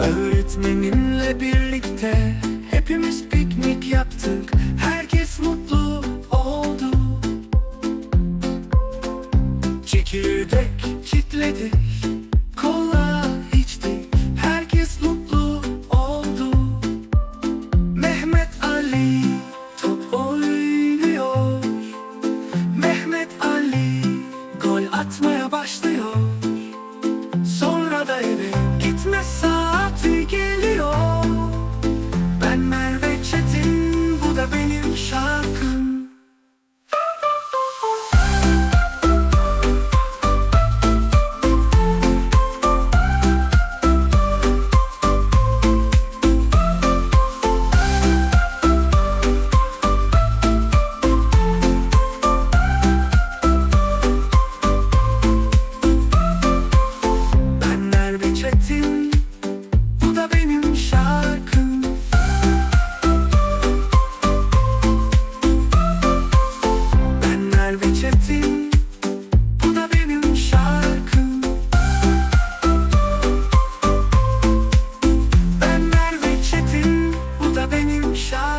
Öğretmenimle birlikte hepimiz piknik yaptık. Herkes mutlu oldu. Çekirdek çitledik Kola içtik Herkes mutlu oldu. Mehmet Ali top oynuyor. Mehmet Ali gol atmaya başlıyor. Sonra da eve gitmez hayatım Bu da benim şarkım. Ben Merve Çetin Bu da benim şarkım. Ben Merve Çetin Bu da benim şarkım.